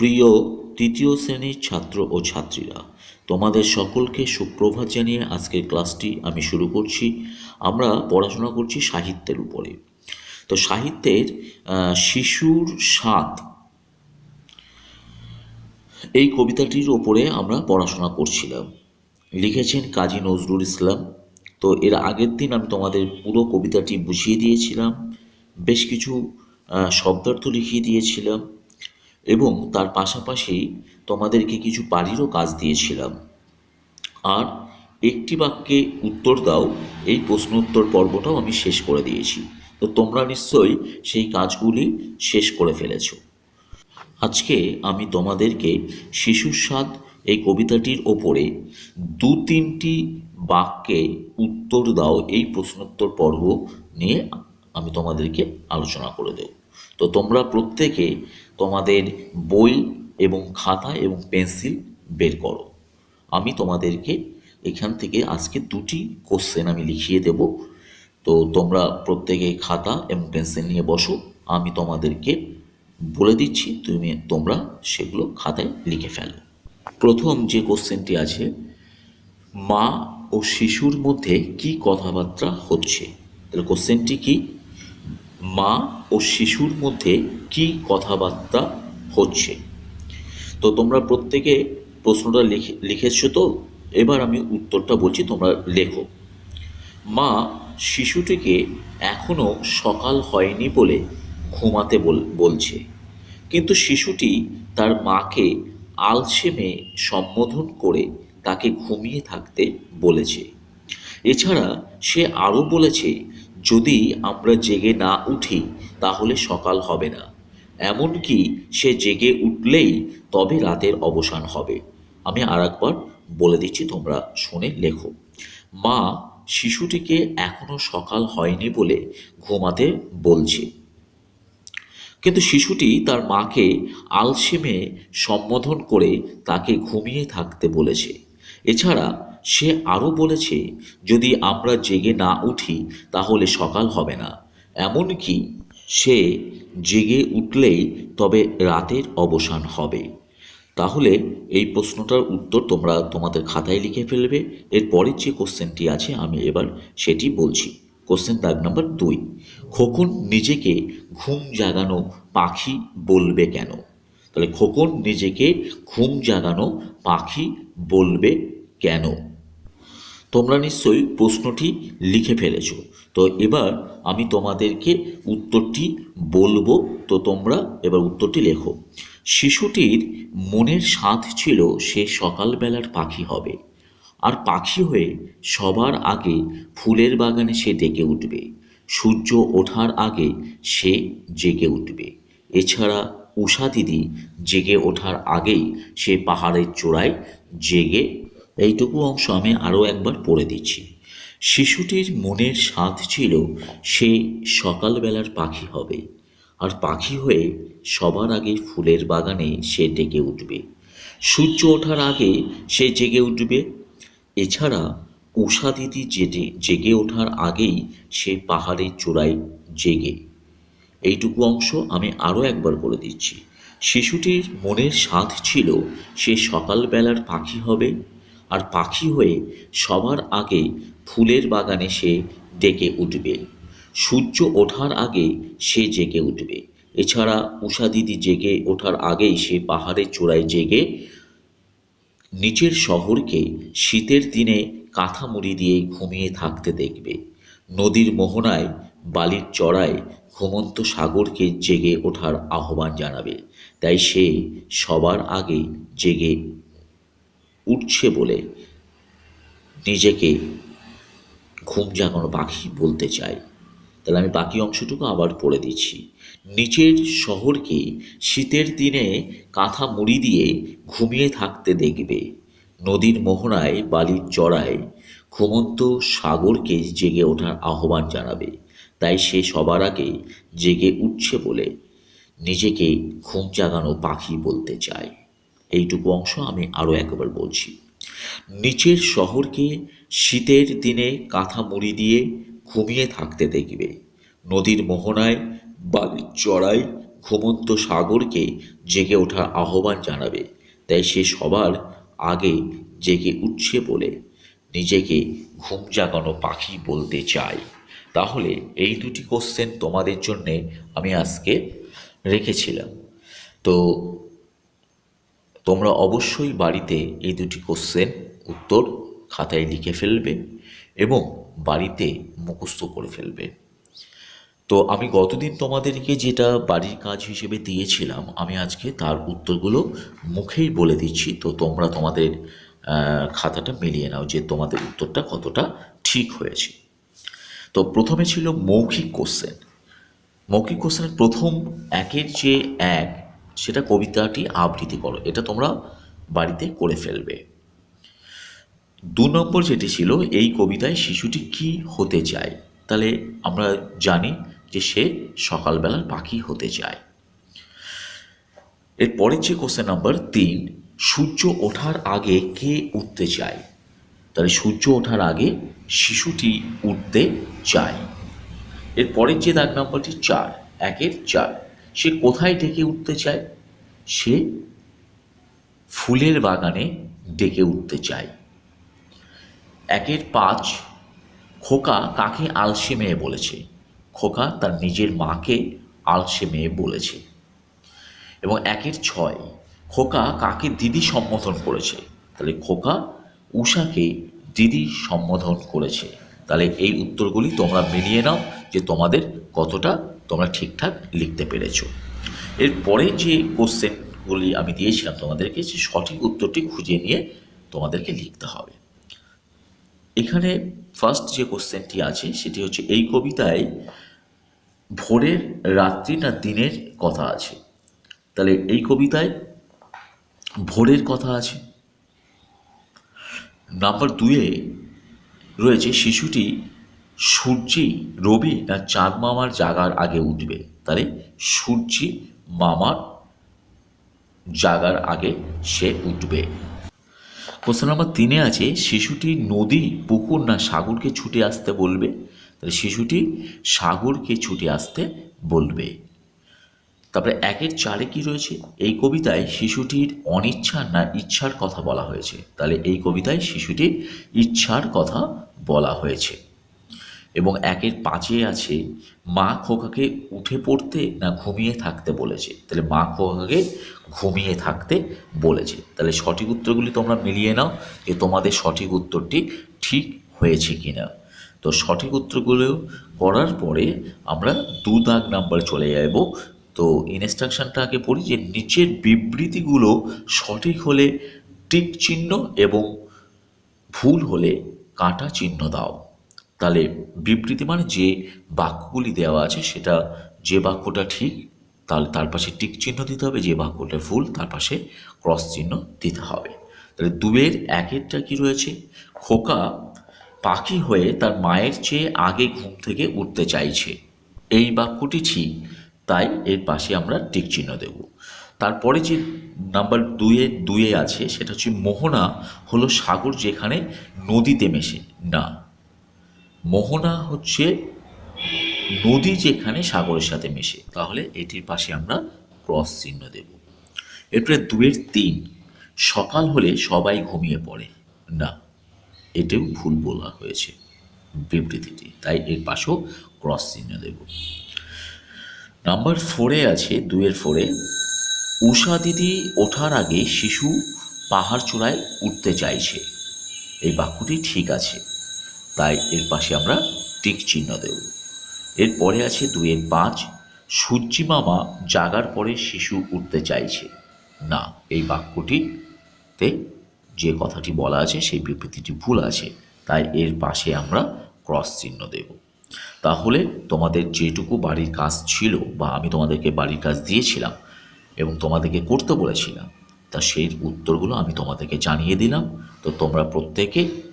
প্রিয় তৃতীয় শ্রেণির ছাত্র ও ছাত্রীরা, তোমাদের সকলকে সুপ্রভাত জানিয়ে আজকের ক্লাসটি আমি শুরু করছি। আমরা পড়াশোনা করছি সাহিত্যের উপরে। তো সাহিত্যের শিশুর স্বাদ এই কবিতাটির ওপরে আমরা পড়াশোনা করছিলাম। লিখেছেন কাজী নজরুল ইসলাম। তো এর আগের দিন আমি তোমাদের পুরো কবিতাটি বুঝিয়ে দিয়েছিলাম। বেশ কিছু শব্দার্থ লিখিয়ে দিয়েছিলাম। এবং তার পাশাপাশি তোমাদেরকে কিছু বাড়িরও কাজ দিয়েছিলাম। আর একটি বাক্যে উত্তর দাও, এই প্রশ্ন উত্তর পর্বটাও আমি শেষ করে দিয়েছি। তো তোমরা নিশ্চয়ই সেই কাজগুলি শেষ করে ফেলেছো। আজকে আমি তোমাদেরকে শিশুর স্বাদ এই কবিতাটির ওপরে দু তিনটি বাক্যে উত্তর দাও, এই প্রশ্নোত্তর পর্ব নিয়ে আমি তোমাদেরকে আলোচনা করে দেব। তো তোমরা প্রত্যেকে তোমাদের বই এবং খাতা এবং পেন্সিল বের করো। আমি তোমাদেরকে এখান থেকে আজকে দুটি কোশ্চেন আমি লিখিয়ে দেব। তো তোমরা প্রত্যেকে খাতা এবং পেন্সিল নিয়ে বসো। আমি তোমাদেরকে বলে দিচ্ছি, তুমি, তোমরা সেগুলো খাতায় লিখে ফেলো। প্রথম যে কোশ্চেনটি আছে, মা ও শিশুর মধ্যে কি কথাবার্তা হচ্ছে? তাহলে কোশ্চেনটি কি? মা ও শিশুর মধ্যে কি কথাবার্তা হচ্ছে? তো তোমরা প্রত্যেকে প্রশ্নটা লিখে, লিখেছো তো? এবার আমি উত্তরটা বলছি, তোমরা লেখো। মা, শিশুটিকে এখনও সকাল হয়নি বলে ঘুমাতে বল- বলছে। কিন্তু শিশুটি তার মাকে আলসেমে সম্বোধন করে তাকে ঘুমিয়ে থাকতে বলেছে। এছাড়া সে আরও বলেছে যদি আমরা জেগে না উঠি, তাহলে সকাল হবে না। এমনকি সে জেগে উঠলেই তবে রাতের অবসান হবে। আমি আর একবার বলে দিচ্ছি, তোমরা শুনে লেখো। মা, শিশুটিকে এখনও সকাল হয়নি বলে ঘুমাতে বলছে। কিন্তু শিশুটি তার মাকে আলসেমে সম্বোধন করে তাকে ঘুমিয়ে থাকতে বলেছে। এছাড়া সে আরও বলেছে, যদি আমরা জেগে না উঠি, তাহলে সকাল হবে না। এমনকি সে জেগে উঠলেই তবে রাতের অবসান হবে। তাহলে এই প্রশ্নটার উত্তর তোমরা তোমাদের খাতায় লিখে ফেলবে। এর পরের যে কোশ্চেনটি আছে, আমি এবার সেটি বলছি। কোশ্চেন দাগ নাম্বার দুই, খোকন নিজেকে ঘুম জাগানো পাখি বলবে কেন? তাহলে খোকন নিজেকে ঘুম জাগানো পাখি বলবে কেন? তোমরা নিশ্চয়ই প্রশ্নটি লিখে ফেলেছো। তো এবার আমি তোমাদেরকে উত্তরটি বলব। তো তোমরা এবার উত্তরটি লেখো। শিশুটির মনের স্বাদ ছিল সে সকালবেলার পাখি হবে। আর পাখি হয়ে সবার আগে ফুলের বাগানে সে ডেকে উঠবে। সূর্য ওঠার আগে সে জেগে উঠবে। এছাড়া উষা দিদি জেগে ওঠার আগেই সে পাহাড়ের চূড়ায় জেগে এইটুকু অংশ আমি আরও একবার পড়ে দিচ্ছি। শিশুটির মনের স্বাদ ছিল সে সকালবেলার পাখি হবে। আর পাখি হয়ে সবার আগে ফুলের বাগানে সে ডেকে উঠবে। সূর্য ওঠার আগে সে জেগে উঠবে। এছাড়া উষা দিদি জেগে জেগে ওঠার আগেই সে পাহাড়ের চূড়ায় জেগে। এইটুকু অংশ আমি আরও একবার বলে দিচ্ছি। শিশুটির মনের স্বাদ ছিল সে সকালবেলার পাখি হবে। আর পাখি হয়ে সবার আগে ফুলের বাগানে সে ডেকে উঠবে। সূর্য ওঠার আগে সে জেগে উঠবে। এছাড়া উষা দিদি জেগে ওঠার আগেই সে পাহাড়ের চূড়ায় জেগে নিচের শহরকে শীতের দিনে কাঁথা মুড়ি দিয়ে ঘুমিয়ে থাকতে দেখবে। নদীর মোহনায়, বালির চড়ায় ঘুমন্ত সাগরকে জেগে ওঠার আহ্বান জানাবে। তাই সে সবার আগে জেগে উঠছে বলে নিজেকে ঘুম জাগানো পাখি বলতে চাই তাহলে আমি বাকি অংশটুকু আবার পড়ে দিচ্ছি। নিচের শহরকে শীতের দিনে কাঁথা মুড়ি দিয়ে ঘুমিয়ে থাকতে দেখবে। নদীর মোহনায়, বালির চড়ায় ঘুমন্ত সাগরকে জেগে ওঠার আহ্বান জানাবে। তাই সে সবার আগে জেগে উঠছে বলে নিজেকে ঘুম জাগানো পাখি বলতে চায়। এইটুকু অংশ আমি আরও একবার বলছি। নিচের শহরকে শীতের দিনে কাঁথা মুড়ি দিয়ে ঘুমিয়ে থাকতে দেখবে। নদীর মোহনায় বালির চড়াই ঘুমন্ত সাগরকে জেগে ওঠার আহ্বান জানাবে। তাই সে সবার আগে জেগে উঠছে বলে নিজেকে ঘুম জাগানো পাখি বলতে চাই। তাহলে এই দুটি কোশ্চেন তোমাদের জন্যে আমি আজকে রেখেছিলাম। তো তোমরা অবশ্যই বাড়িতে এই দুটি কোশ্চেন উত্তর খাতায় লিখে ফেলবে এবং বাড়িতে মুখস্থ করে ফেলবে। তো আমি গতদিন তোমাদেরকে যেটা বাড়ির কাজ হিসেবে দিয়েছিলাম, আমি আজকে তার উত্তরগুলো মুখেই বলে দিচ্ছি। তো তোমরা তোমাদের খাতাটা মিলিয়ে নাও যে তোমাদের উত্তরটা কতটা ঠিক হয়েছে। তো প্রথমে ছিল মৌখিক কোশ্চেন। মৌখিক কোশ্চেনের প্রথম একের যে এক সেটা কবিতাটি আবৃত্তি করো, এটা তোমরা বাড়িতে করে ফেলবে। দু নম্বর যেটি ছিল, এই কবিতায় শিশুটি কি হতে চায়? তাহলে আমরা জানি যে সে সকালবেলার পাখি হতে চায়। এর পরের যে কোশ্চেন নাম্বার তিন, সূর্য ওঠার আগে কে উঠতে চায়? তাহলে সূর্য ওঠার আগে শিশুটি উঠতে চায়। এর পরের যে দাগ নাম্বারটি চার, একের চার। সে কোথায় ডেকে উঠতে চায়? সে ফুলের বাগানে ডেকে উঠতে চায়। একের পাঁচ খোকা কাকে আলসে মেয়ে বলেছে? খোকা তার নিজের মাকে আলসে মেয়ে বলেছে। এবং একের ছয় খোকা কাকে দিদি সম্বোধন করেছে? তাহলে খোকা উষাকে দিদি সম্বোধন করেছে। তাহলে এই উত্তরগুলি তোমরা মিলিয়ে নাও যে তোমাদের কতটা তোমরা ঠিকঠাক লিখতে পেরেছ। এরপরে যে কোশ্চেনগুলি আমি দিয়েছিলাম তোমাদেরকে যে সঠিক উত্তরটি খুঁজে নিয়ে তোমাদেরকে লিখতে হবে। এখানে ফার্স্ট যে কোশ্চেনটি আছে, সেটি হচ্ছে, এই কবিতায় ভোরের রাত্রি না দিনের কথা আছে? তাহলে এই কবিতায় ভোরের কথা আছে। নাম্বার দুয়ে রয়েছে, শিশুটি সূর্যি, রবি না চাঁদ মামার জাগার আগে উঠবে? তাহলে সূর্যি মামার জাগার আগে সে উঠবে। কোশ্চেন নাম্বার তিনে আছে, শিশুটি নদী, পুকুর না সাগরকে ছুটে আসতে বলবে? তাহলে শিশুটি সাগরকে ছুটে আসতে বলবে। তারপরে একের চারে কি রয়েছে? এই কবিতায় শিশুটির অনিচ্ছা না ইচ্ছার কথা বলা হয়েছে। তাহলে এই কবিতায় শিশুটির ইচ্ছার কথা বলা হয়েছে। এবং একের পাঁচে আছে, মা খোকাকে উঠে পড়তে না ঘুমিয়ে থাকতে বলেছে? তাহলে মা খোকাকে ঘুমিয়ে থাকতে বলেছে। তাহলে সঠিক উত্তরগুলি তোমরা মিলিয়ে নাও যে তোমাদের সঠিক উত্তরটি ঠিক হয়েছে কি না তো সঠিক উত্তরগুলো করার পরে আমরা দু দাগ নাম্বার চলে যাব। তো ইনস্ট্রাকশনটা আগে পড়ি যে নিচের বিবৃতিগুলো সঠিক হলে টিক চিহ্ন এবং ভুল হলে কাটা চিহ্ন দাও। তাহলে বিবৃতি মানে যে বাক্যগুলি দেওয়া আছে সেটা যে বাক্যটা ঠিক, তাহলে তার পাশে টিক চিহ্ন দিতে হবে, যে বাক্যটা ভুল তার পাশে ক্রস চিহ্ন দিতে হবে। তাহলে দুয়ের একেরটা কি রয়েছে? খোকা পাখি হয়ে তার মায়ের চেয়ে আগে ঘুম থেকে উঠতে চাইছে। এই বাক্যটি ঠিক, তাই এর পাশে আমরা টিক চিহ্ন দেব। তারপরে যে নাম্বার দুয়ে দুয়ে আছে সেটা হচ্ছে মোহনা হলো সাগর যেখানে নদীতে মেশে, না। মোহনা হচ্ছে নদী যেখানে সাগরের সাথে মেশে। তাহলে এটির পাশে আমরা ক্রস চিহ্ন দেব। এরপরে দুয়ের তিন, সকাল হলে সবাই ঘুমিয়ে পড়ে। না এটাও ভুল বলা হয়েছে বিবৃতিটি, তাই এর পাশেও ক্রস চিহ্ন দেব। নাম্বার ফোরে আছে, দুয়ের ফোরে, উষা দিদি ওঠার আগে শিশু পাহাড় চূড়ায় উঠতে চাইছে। এই বাক্যটি ঠিক আছে। তাই এর পাশে আমরা টিক চিহ্ন দেব। এরপরে আছে দুইয়ের পাঁচ, সূর্যি মামা জাগার পরে শিশু উঠতে চাইছে। না, এই বাক্যটিতে যে কথাটি বলা আছে, সেই বিবৃতিটি ভুল আছে, তাই এর পাশে আমরা ক্রস চিহ্ন দেব। তাহলে তোমাদের যেটুকু বাড়ির কাজ ছিল বা আমি তোমাদেরকে বাড়ির কাজ দিয়েছিলাম এবং তোমাদেরকে করতে বলেছিলাম, তা সেই উত্তরগুলো আমি তোমাদেরকে জানিয়ে দিলাম। তো তোমরা প্রত্যেকে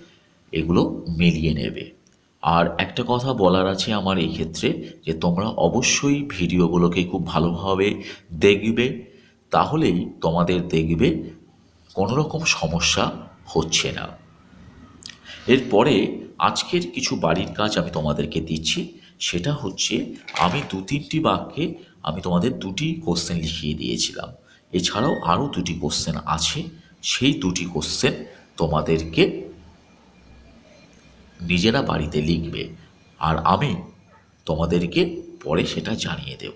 এগুলো মিলিয়ে নেবে। আর একটা কথা বলার আছে আমার এই ক্ষেত্রে, যে তোমরা অবশ্যই ভিডিওগুলোকে খুব ভালোভাবে দেখবে, তাহলেই তোমাদের দেখবে কোনো রকম সমস্যা হচ্ছে না। এরপরে আজকের কিছু বাড়ির কাজ আমি তোমাদেরকে দিচ্ছি, সেটা হচ্ছে আমি দু তিনটি বাক্যে আমি তোমাদের দুটি কোশ্চেন লিখিয়ে দিয়েছিলাম। এছাড়াও আরও দুটি কোশ্চেন আছে, সেই দুটি কোশ্চেন তোমাদেরকে নিজেরা বাড়িতে লিখবে। আর আমি তোমাদেরকে পরে সেটা জানিয়ে দেব।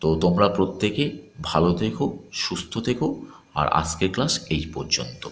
তো তোমরা প্রত্যেকে ভালো থেকো, সুস্থ থেকো, আর আজকের ক্লাস এই পর্যন্ত।